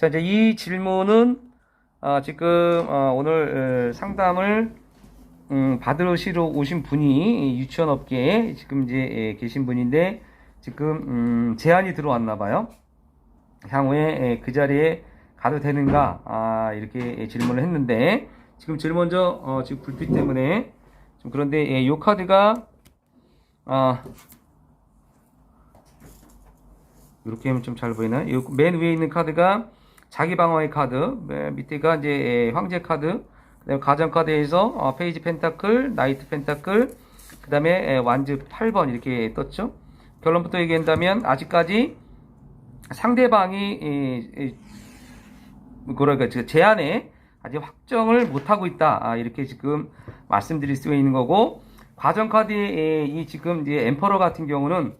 자, 이제 이 질문은 아, 지금 어, 오늘 어, 상담을 음, 받으시러 오신 분이 이 유치원 업계에 지금 이제 예, 계신 분인데 지금 음, 제안이 들어왔나 봐요. 향후에 예, 그 자리에 가도 되는가 아, 이렇게 예, 질문을 했는데 지금 제일 먼저 어, 지금 불빛 때문에 좀 그런데 예, 이 카드가 아, 이렇게 하면 좀 잘 보이나요? 요맨 위에 있는 카드가 자기 방어의 카드, 맨 밑에가 이제 예, 황제 카드, 그다음에 가전 카드에서 어, 페이지 펜타클, 나이트 펜타클, 그다음에 예, 완즈 8번 이렇게 떴죠. 결론부터 얘기한다면 아직까지 상대방이 이, 이, 뭐랄까 그 제안에 아직 확정을 못 하고 있다 아, 이렇게 지금 말씀드릴 수 있는 거고 과정 카드의 이 지금 이제 엠퍼러 같은 경우는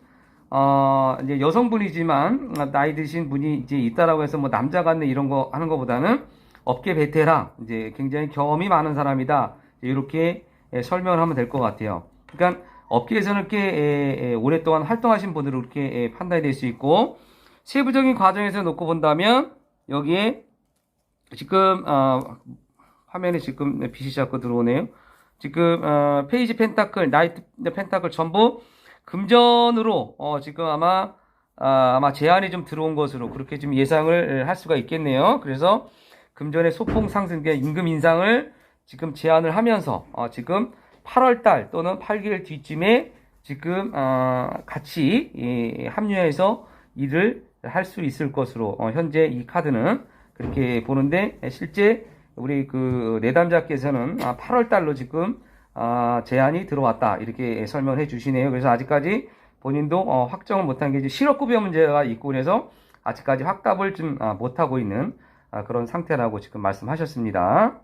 어 이제 여성분이지만 나이 드신 분이 이제 있다라고 해서 뭐 남자 같네 이런 거 하는 것보다는 업계 베테랑 이제 굉장히 경험이 많은 사람이다 이렇게 예, 설명을 하면 될 것 같아요. 그러니까 업계에서는 꽤 예, 예, 오랫동안 활동하신 그렇게 예, 판단이 될 수 있고 세부적인 과정에서 놓고 본다면 여기에 지금 어, 화면에 지금 빛이 자꾸 들어오네요. 지금 어, 페이지 펜타클, 나이트 펜타클 전부 금전으로 어, 지금 아마 아, 아마 제한이 좀 들어온 것으로 그렇게 좀 예상을 할 수가 있겠네요. 그래서 금전의 소폭 상승, 임금 인상을 지금 제한을 하면서 어, 지금 8월 달 또는 8개월 뒤쯤에 지금 어, 같이 예, 합류해서 일을 할 수 있을 것으로 어, 현재 이 카드는 그렇게 보는데 실제 우리 그 내담자께서는 8월 달로 지금 아, 제안이 들어왔다 이렇게 설명을 해주시네요. 그래서 아직까지 본인도 어, 확정을 못한 게 이제 실업급여 문제가 있고 그래서 아직까지 확답을 좀 아, 못하고 있는 아, 그런 상태라고 지금 말씀하셨습니다.